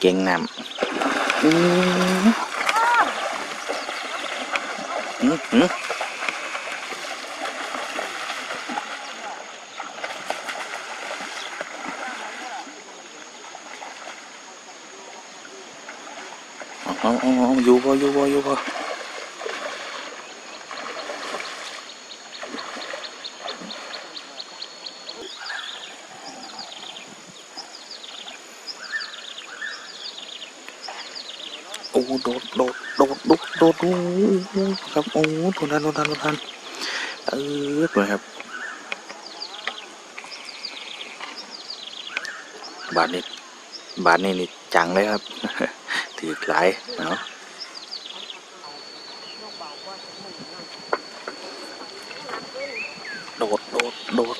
เก่งน้ำอืมอืมอืมเอาเอาเอาเอาอยู่บ่อยู่บ่อยู่บ่โอ้โดดโดดโดด โดดโดดโอ้โหครับโอ้โดนทันโดนทันโดนทันเออเลยครับ บาทนี้บาทนี้นี่จังเลยครับ ถือหลายเนาะโดดโดดโดด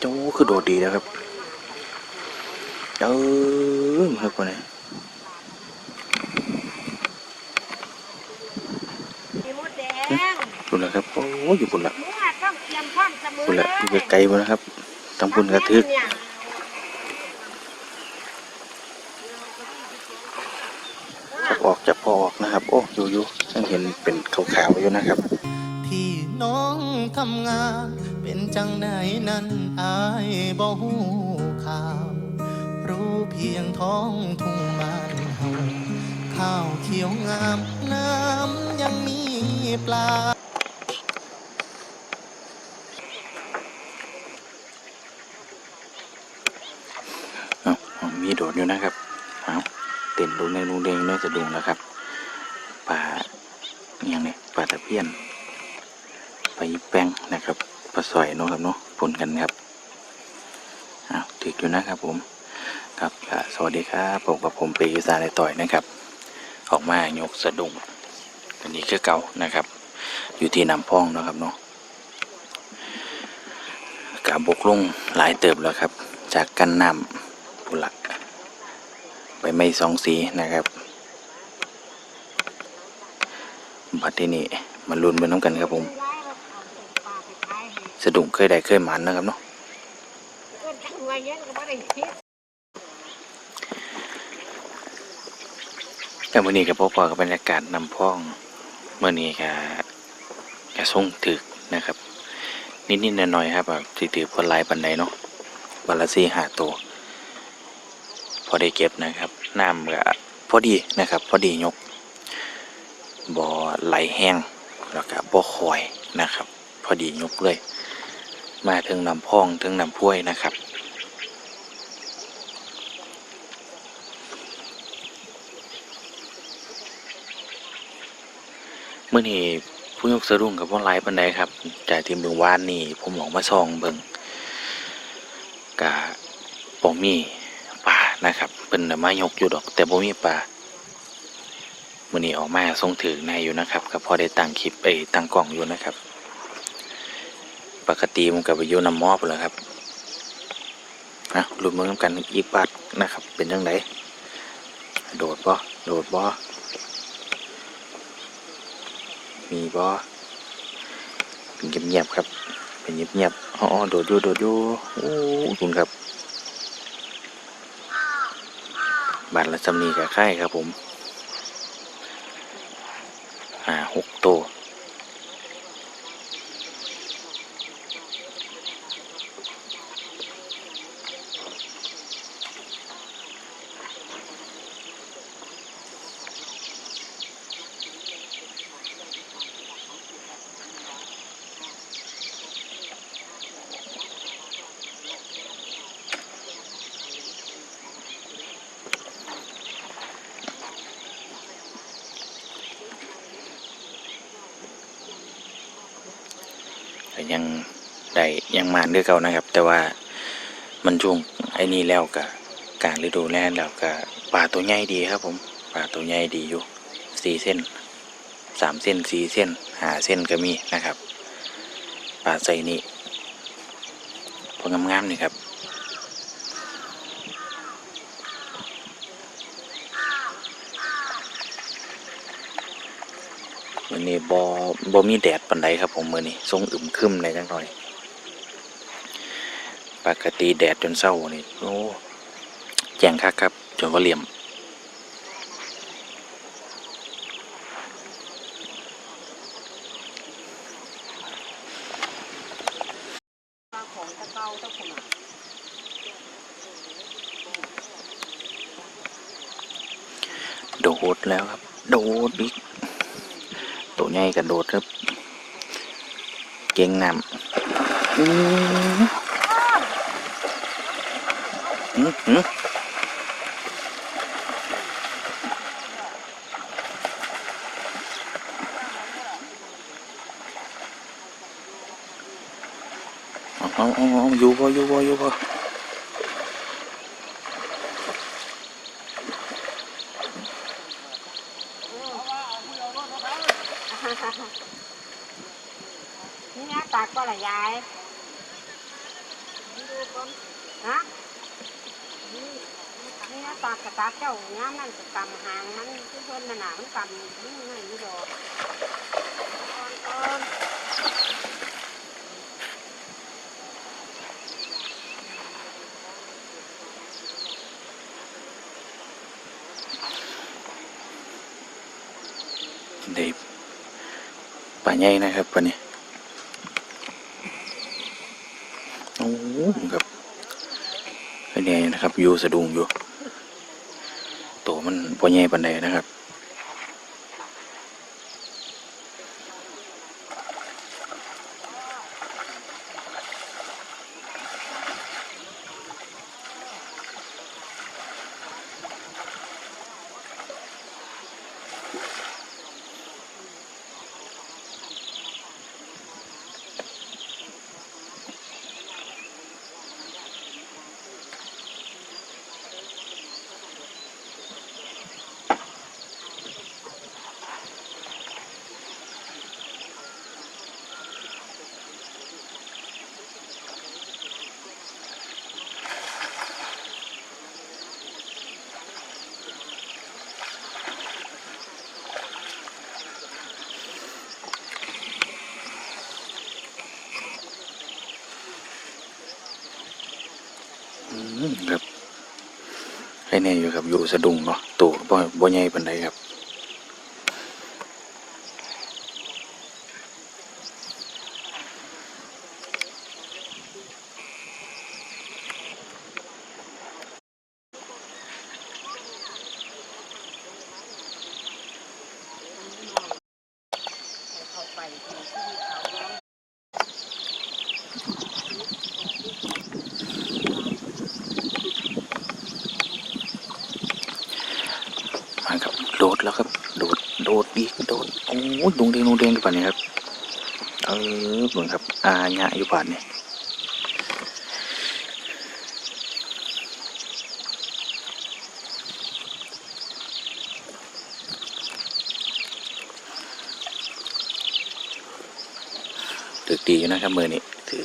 โจ้คือโดดดีนะครับ เออครับคนนี้ มีมดแด งคุณละครับ โอ้ยอยู่คุณละหมูอะต้องเตรียมพร้อมเสมอคุณเลละยอยู่ไกลๆบ่นะครับต้องคุณกระทึกเนี่ยจะออกจะพอออกนะครับ โอ้อยู่อยู่ยังเห็นเป็นขาวๆอยู่นะครับ ที่น้องทำงานเป็นจังใดนั้นอายบ่ฮู้ข่าว รู้เพียงท้องทุ่งบ้านเฮาข้าวเขียวงามน้ำยังมีปลาเอา อีโดดอยู่นะครับเอาเต้นลงในลุงเดงนื้อจะดุงแล้วครับปลาอย่างนี้ปลาตะเพียนปลาอีแป้งนะครับปลาสอยเนาะครับเนาะปนกันครับเอาถึกอยู่นะครับผมครับสวัสดีครับผมกับผมปีศาจในต่อยนะครับ ออกมายกสะดุ้งอันนี้คือเก่านะครับ อยู่ที่น้ำพองนะครับเนาะกาบกลุ่งหลายเติบแล้วครับ จากกันน้ำผู้หลัก ใบไม้สองสีนะครับบัดที่นี่มาลุ้นไปน้ำกันครับผม สะดุ้งเคยได้เคยหมันนะครับเนาะเอิ้นจันก็บ่ได้คิดแต่มื่อนี้กับพ่อพอกับบรรยากาศนำพ้องเมื่อนี้กับกระส่งถึกนะครับ นิดๆหน่อยๆครับแบบสิถือพลายปันใดเนาะวันละสี่หาตัว พอได้เก็บนะครับน้ำก็พอดีนะครับ พอดียกบ่อไหลแห้งแล้วก็บ่อคอยนะครับ พอดียกเลย มาถึงนำพองถึงนำพ้วยนะครับเมื่อนี้ผู้ยกสะดุ้งกับว่าไลฟ์ปันใดครับจากทีมเบืองวานนี่ผมออกมาซองเบิงกะปอมี่ นะครับเป็นน่ะมายกอยู่ดอก แต่บ่มีป่ามือนี้ออกมาทรงถือในอยู่นะครับก็พอได้ตั้งคลิปไปตั้งกล่องอยู่นะครับ ปกติมันกับไปอยู่นำมอบแล้วครับอะรวมมือกันอีกบานะครับ เป็นยังไงโดดบ่โดดบ่มีบ่เป็นเงียบๆครับ เป็นเงียบๆอ๋อโดดอยู่โดดอยู่โอ้คุณครับ บาทละจำนีกับค่ายครับผมอ่าหกตัวก็ยังได้ ยันด้วยเก่านะครับ แต่ว่ามันช่วงไอ้นี่แล้วกับการฤดูแล้งแล้วกับปลาตัวใหญ่ดีครับผมปลาตัวใหญ่ดีอยู่สี่เส้นสามเส้นสี่เส้นหาเส้นก็มีนะครับปลาใส่นี่พองามๆนี่ครับมือนี้บอบอมีแดดปันใดครับผมมือนี้ทรงอึมครึมในจังหน่อย ปกติแดดจนเศร้านี่โอ้แจงคักครับจนว่าเหลี่ยม โดดแล้วครับ โดดอีกตัวใหญ่กับโดดครับ เก่งนำ เอาเอาเอาอาอยู่บ่อยู่บ่อยู่บ่ นี่นะตากก็ละยายดูก่อนฮะนี่นี่นะตากกระตากเจ้าเนี้ยมันจะกำหางมันเพื่อนน่ะนะมันกำนี่ไงนี่ดอกก่อนก่อนได้ปลาใหญ่นะครับปลานี้โอ้ครับเปลาใหญ่นะครับอยู่สะดุงอยู่ ตัวมันปลาใหญ่ปานใดนะครับ ครับไอ้นี่อยู่ครับอยู่สะดุงเนาะตัวบ่บ่ใหญ่ปานใดครับ เข้าไปที่ที่เขาเนาะ มาครับโดดแล้วครับ โดดโดดอีกโดดโอ้ยดงเดงดงเดงอยู่ป่านนี้ครับ เออเหมือนครับ อาญะอยู่ป่านนี้ถือดีอยู่นะครับมือนี้ถือ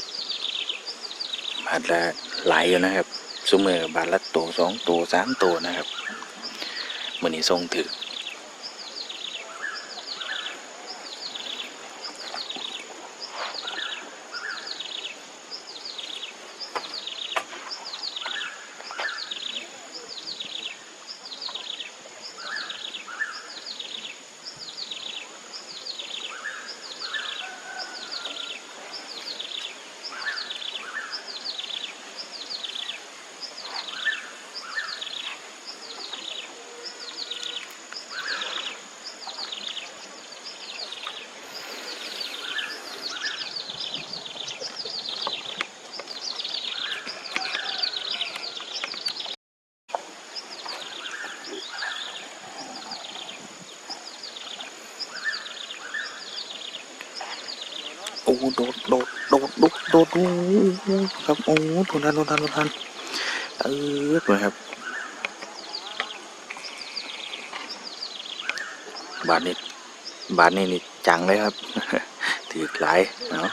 บาทละหลายอยู่นะครับซุมือบาทละตัวสองตัวสามตัวนะครับมือนี้ทรงถือ โดดโดดโดดโดดโดดครับโอ้โดนทันโดนทันโดนทันเออเลยครับบาทนิดบาทนี้นี่จังเลยครับถือหลายเนาะ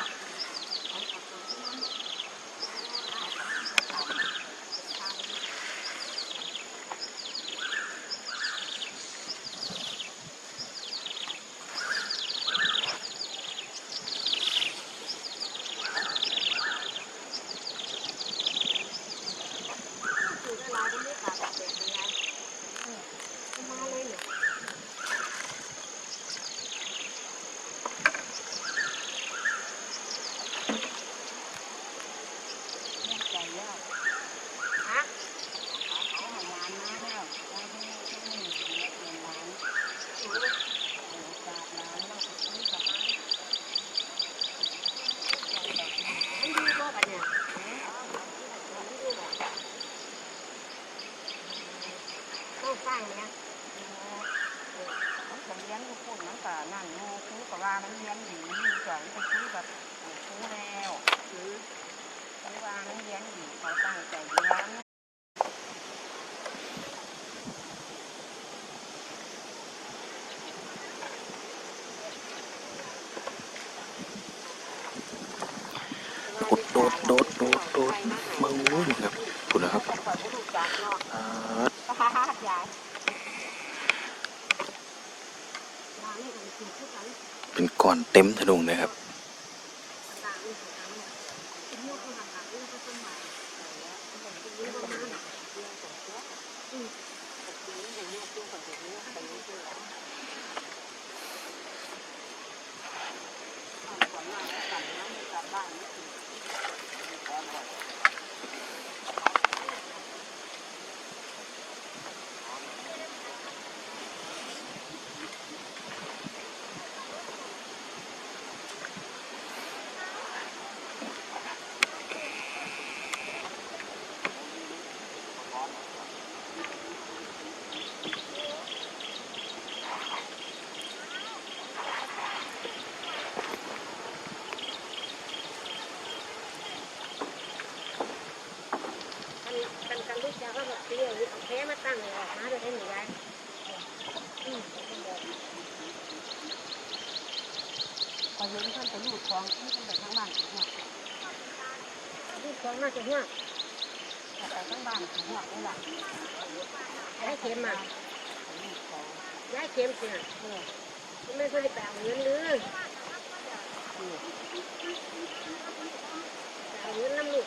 ว่ามันเลี้ยงดีอยู่จ้ะมันก็คือแบบคือแล้วอืมคือว่ามันเลี้ยงดีเขาตั้งใจเลี้ยง ขุดโดดโดดโดดโดดมึงวุ้ยครับคุณนะครับ แต่ก่อนผู้ดูจักเนาะ อ่า ก็ฮ่าฮ่ายายร้านนี้ก็กินทุกกัน เป็นก้ อนเต็มถนนเลยครับ ต่างนี่ต่างนี่กินหมดทุกอย่างนี่ก็ต้นไม้นี่ประมาณเดือนสองเดือนอืมแต่ปีนี้อย่างเงี้ยช่วงก่อนเดือนนี้แต่ยังเจอเอาขวัญมาแล้วกันนะไม่กลับบ้านไม่ถึง กันกันกันลูกยาก็แบบเปรี้ยวเอาแค่มาตั้งเลยออกมาเลยให้หนูได้อืม พอเห็นท่านไปลูดคลองที่ท่านไปทั้งบ้านถึงหัวลูดคลองน่าจะหัวแต่ทั้งบ้านถึงหัวนี่แหละย้ายเข็มมาย้ายเข็มสิไม่เคยแปลเงินเลยแปลเงินน้ำลูก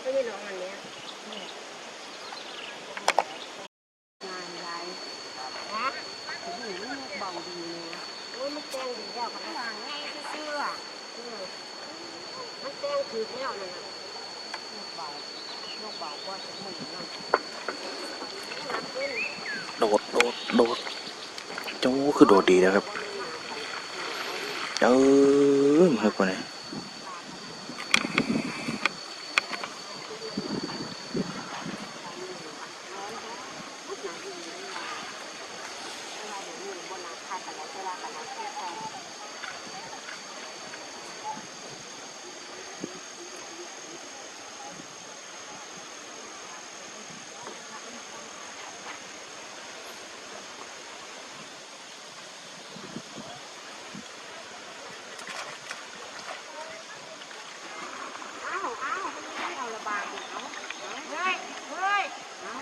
ไม่ใช่น้องอันเนี้ย งานไรนะถึงหนูมันเบาดีเลยโอ้ยมันแตงดีแล้วกับวางง่ายเสื้อเออ มันแตงถือแล้วนั่นนกเบานกเบากว่าจะมึนนั่นโดดโดดโดดจ้าคือโดดดีนะครับ เออมาครับคนนี้ไรเดี๋ยวนี้บนหลังคาแต่ละเวลาแต่ละเที่ยวไป อ้าวอ้าวไม่เอาระบายดิเอาเอาเฮ้ยเฮ้ยเอา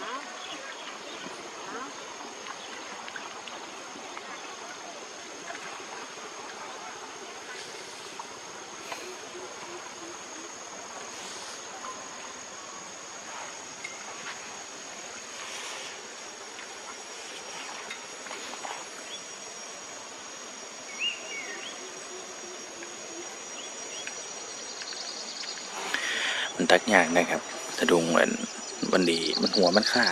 เอาเอา มัน ตักยากนะครับสะดุงเหมือนวันดีมันหัวมันค่า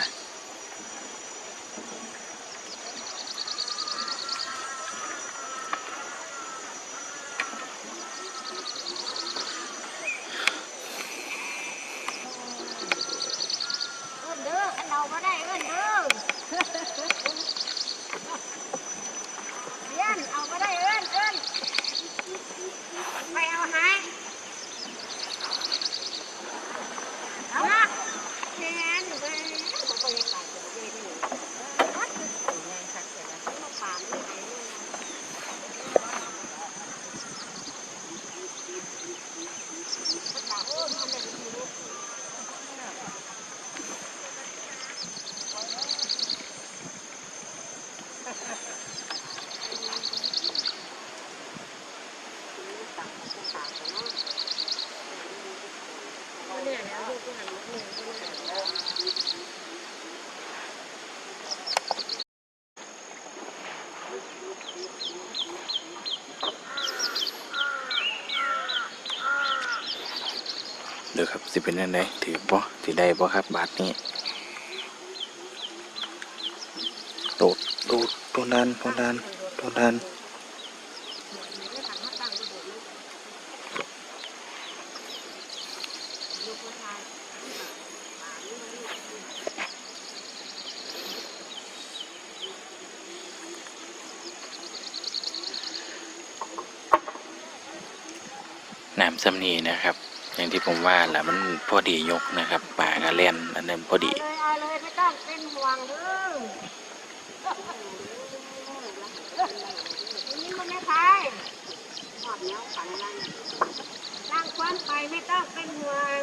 อครับสิเป็นอะไรถือบ่ถือได้บ่ครับ บาทนี้โดดโดดโดนดันโดนดันโดนดันน้ำซ้ำนี้นะครับ อย่างที่ผมว่าแหละมันพอดียกนะครับป่ากระเล่นอันนั้นพอดีเอาเลยไม่ต้องเป็นห่วงเด้อนี่มันไม่ใช่หอบเหนียวขันนั่นร่างควันไปไม่ต้องเป็นห่วง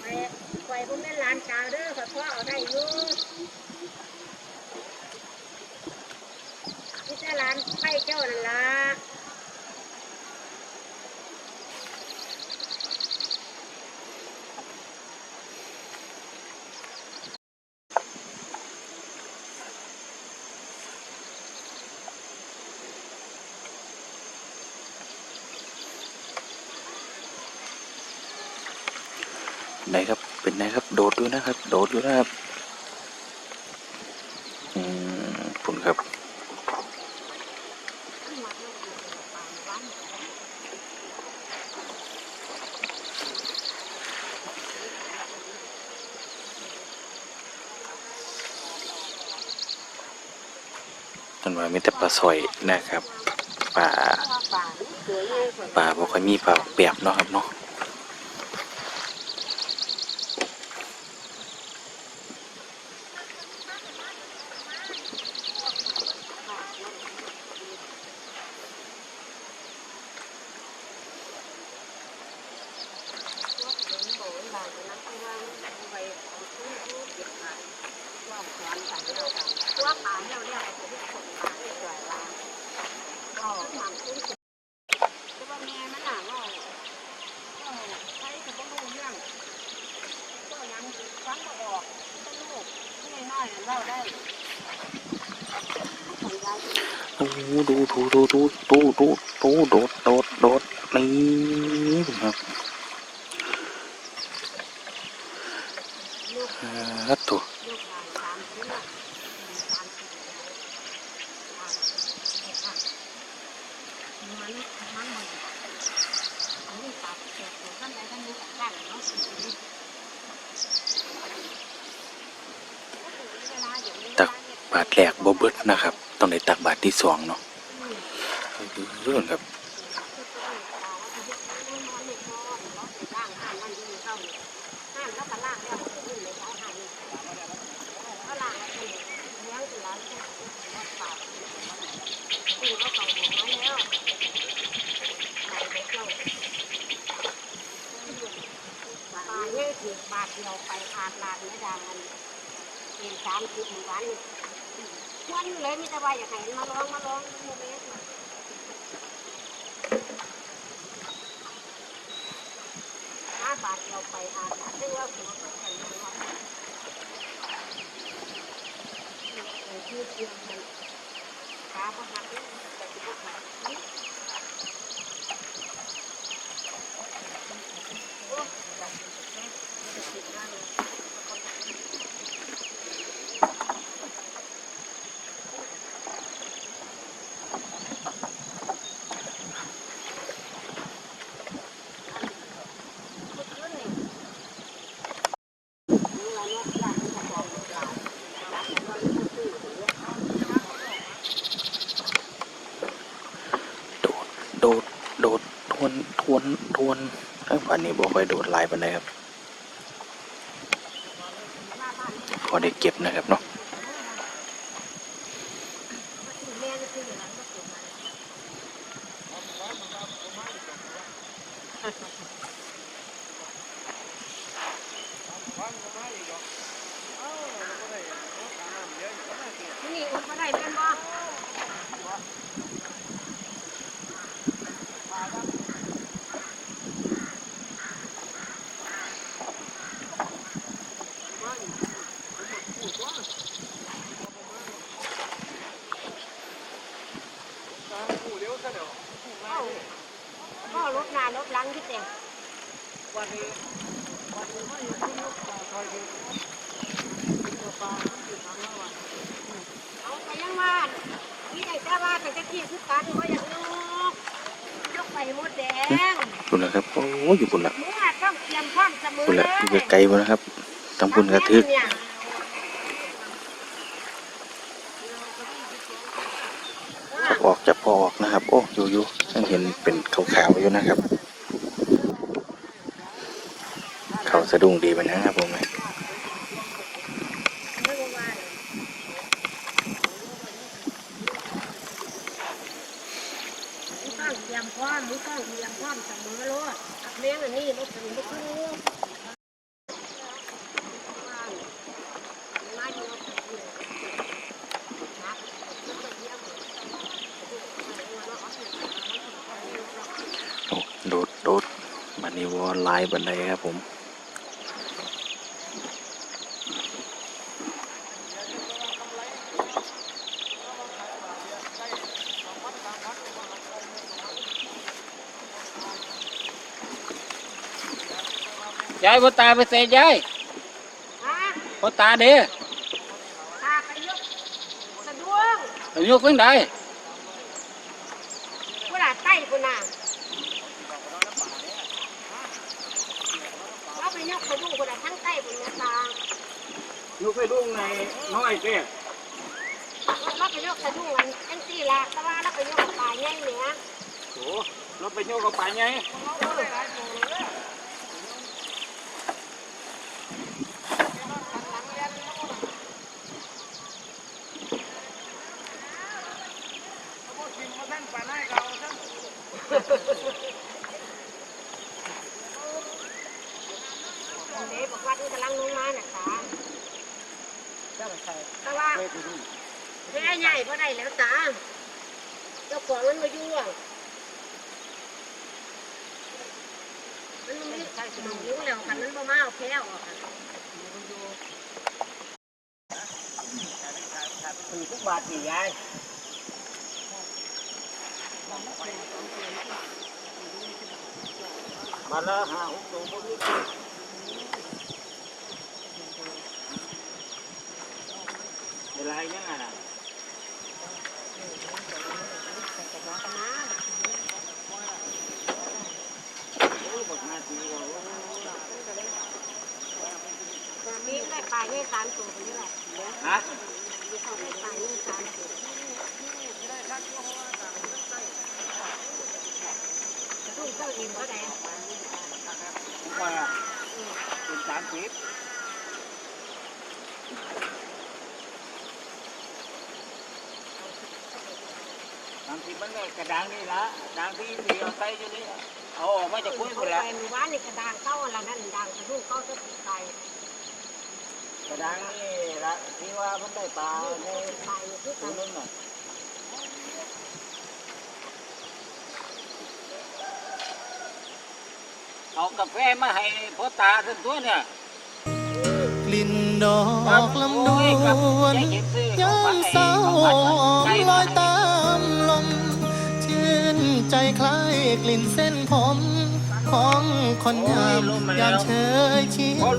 ไปไปพวกแม่หลานกาวเด้อขอพ่อเอาได้อยู่นี่แต่หลานไปเจ้านั่นล่ะ ไหนครับ เป็นไงครับ โดดด้วยนะครับ โดดอยู่นะครับ อืมคุณครับมันว่ามีแต่ปลาสอยนะครับปลาป่าสวยเลยสวยปลาบ่ค่อยมีปลาเปียบเนาะครับเนาะ ตัวป่าเนี่ยเรียกว่าเป็นคนป่าที่สวยว่าก็ทำขึ้นแต่ว่าแม่มันน่ะว่าก็ใช้กับลูกเรื่องก็ยังฟังบ่ออกก็ลูกที่น้อยๆเล่าได้ของยายโอ้โหดูดูดูดูดูดูดูโดดโดดโดดนี่ อันนี้ตัดเสร็จแล้วท่านใดท่านนี้ตัดข้างเนาะสิตักบาทแรกบ่เบิดนะครับ ต้องได้ตักบาทที่สองเนาะเรื่องครับ ปลาเนี่ยถือบาทเดียวไปอาบลาดไม่ดังมันเป็นสามสิบหมู่บ้านนี่วันเลยมีแต่ว่าอยากให้มาลองมาลองโมเมนต์มาห้า บาทเราไปอาบลาดได้ว่าผมต้องใส่หัวเออชื่อเสียงมันขาพหักเลยแต่ที่พวกเขาโอ้ยอยากกินแค่ไม่ได้กินมากเลย โดดโดดโดดทวนทวนทวนันนี้บ่ค่อยโดดลายปเลยครับ พอได้เก็บนะครับเนาะ นี่อุดมาได้เป็นบ่ ก็รถหน้ารถหลังที่เต็มวันนี้ วันนี้ไม่อยู่ที่ลูกปลาคอยดูตัวปลาอยู่ทางละวันเอาไปยังว่าพี่ใหญ่แต่ว่าแต่จะกี้คือการว่าอย่างลูกยกไปหมดแดงดูนะครับโอ้ยอยู่บนละเมื่อยมพร้อมเสมอพุ่นเลละยอยู่ไกลๆบ่นะครับทั้งพุ่นกระทึกเนี่ยออกจากพอออกนะครับ โอ้อยู่อยู่ยังเห็นเป็นขาวๆอยู่นะครับ เขา สะดุ้งดีไปนะครับผมมึงต้องเตรียมพร้อมมึงต้องเตรียมพร้อมเสมอเลยแม่งอันนี้มันถึงไม่ขึ้นมาอยู่โอ้โดดโดดบันนี้วอลไลน์บันไดครับผม พ่อตาไปเสยยายฮะพ่อตาเด้ตาไปยกสะดวงต้องยกเพิ่งได้เวลาใต้คนน่ะเราไปยกสะดุ้งคนน่ะทั้งใต้คนน่ะตายกไปลุงในน้อยเด้เราไปยกสะดุ้งอันอันตีละแต่ว่าเราไปยกปลาใหญ่เนี่ยโอ้เราไปโยกกับป่าไงเด็กบอกว่ามันกำลังลงมาน่ะตา เจ้าไปใส่ แต่ว่าแค่ใหญ่ก็ ได้แล้วตา เจ้าของมันมายุ่งมันไม่ใช่มองยุ่งแล้วกันมันบ่มาเอาแพ้ออกกันถือทุกบาทกี่ยายมาละห้าหกตัวพวกนี้เวลายังไงน่ะ โอ้บักนาทีว่าโอ้ มีได้ปลาเนี่ยสามตัวนนี้แหละฮะมีเขาได้ปลาเนี่ยสามตัวลูกเจ้าอิ่มก็ได้ผมว่าเป็นสามสิบ บางทีมันก็กระดังนี่ละดังที่มีเอาใส่อยู่นี่เอาออกมาจากคุยหมดละไปหมู่บ้านนี่กระดางเข้าอะไรนั่นดังกระดุ้งเข้าจะติดไก่กระดังนี่ละที่ว่ามันได้ปลาในไก่คือตักัวนนึงน่ะเอากาแฟมาให้พ่อตาสักตัวเนี่ยกลิ่นดอกลำดวนยามเศร้าลอยตามลมชื่น ใจคล้ายกลิ่นเส้นผม ของคนงามยามเชยชิด